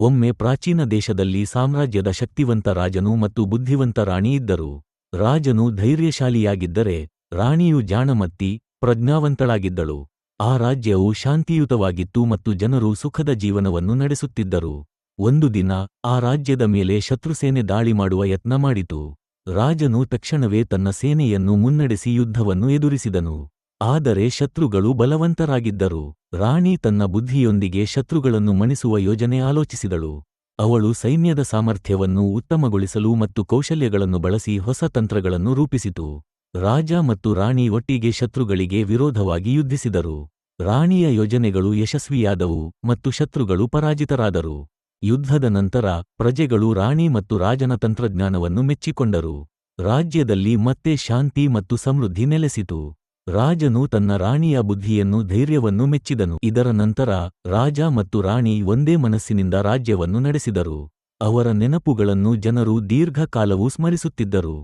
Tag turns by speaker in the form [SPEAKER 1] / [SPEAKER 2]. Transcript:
[SPEAKER 1] ಒಮ್ಮೆ ಪ್ರಾಚೀನ ದೇಶದಲ್ಲಿ ಸಾಮ್ರಾಜ್ಯದ ಶಕ್ತಿವಂತ ರಾಜನು ಮತ್ತು ಬುದ್ಧಿವಂತ ರಾಣಿ ಇದ್ದರು. ರಾಜನು ಧೈರ್ಯಶಾಲಿಯಾಗಿದ್ದರೆ ರಾಣಿಯು ಜಾಣಮತ್ತಿ, ಪ್ರಜ್ಞಾವಂತಳಾಗಿದ್ದಳು. ಆ ರಾಜ್ಯವು ಶಾಂತಿಯುತವಾಗಿತ್ತು ಮತ್ತು ಜನರು ಸುಖದ ಜೀವನವನ್ನು ನಡೆಸುತ್ತಿದ್ದರು. ಒಂದು ದಿನ ಆ ರಾಜ್ಯದ ಮೇಲೆ ಶತ್ರುಸೇನೆ ದಾಳಿ ಮಾಡುವ ಯತ್ನ ಮಾಡಿತು. ರಾಜನು ತಕ್ಷಣವೇ ತನ್ನ ಸೇನೆಯನ್ನು ಮುನ್ನಡೆಸಿ ಯುದ್ಧವನ್ನು ಎದುರಿಸಿದನು. ಆದರೆ ಶತ್ರುಗಳು ಬಲವಂತರಾಗಿದ್ದರು. ರಾಣಿ ತನ್ನ ಬುದ್ಧಿಯೊಂದಿಗೆ ಶತ್ರುಗಳನ್ನು ಮಣಿಸುವ ಯೋಜನೆ ಆಲೋಚಿಸಿದಳು. ಅವಳು ಸೈನ್ಯದ ಸಾಮರ್ಥ್ಯವನ್ನು ಉತ್ತಮಗೊಳಿಸಲು ಮತ್ತು ಕೌಶಲ್ಯಗಳನ್ನು ಬಳಸಿ ಹೊಸ ತಂತ್ರಗಳನ್ನು ರೂಪಿಸಿತು. ರಾಜ ಮತ್ತು ರಾಣಿ ಒಟ್ಟಿಗೆ ಶತ್ರುಗಳಿಗೆ ವಿರೋಧವಾಗಿ ಯುದ್ಧಿಸಿದರು. ರಾಣಿಯ ಯೋಜನೆಗಳು ಯಶಸ್ವಿಯಾದವು ಮತ್ತು ಶತ್ರುಗಳು ಪರಾಜಿತರಾದರು. ಯುದ್ಧದ ನಂತರ ಪ್ರಜೆಗಳು ರಾಣಿ ಮತ್ತು ರಾಜನ ತಂತ್ರಜ್ಞಾನವನ್ನು ಮೆಚ್ಚಿಕೊಂಡರು. ರಾಜ್ಯದಲ್ಲಿ ಮತ್ತೆ ಶಾಂತಿ ಮತ್ತು ಸಮೃದ್ಧಿ ನೆಲೆಸಿತು. ರಾಜನು ತನ್ನ ರಾಣಿಯ ಬುದ್ಧಿಯನ್ನು ಧೈರ್ಯವನ್ನು ಮೆಚ್ಚಿದನು. ಇದರ ನಂತರ ರಾಜ ಮತ್ತು ರಾಣಿ ಒಂದೇ ಮನಸ್ಸಿನಿಂದ ರಾಜ್ಯವನ್ನು ನಡೆಸಿದರು. ಅವರ ನೆನಪುಗಳನ್ನು ಜನರು ದೀರ್ಘಕಾಲವೂ ಸ್ಮರಿಸುತ್ತಿದ್ದರು.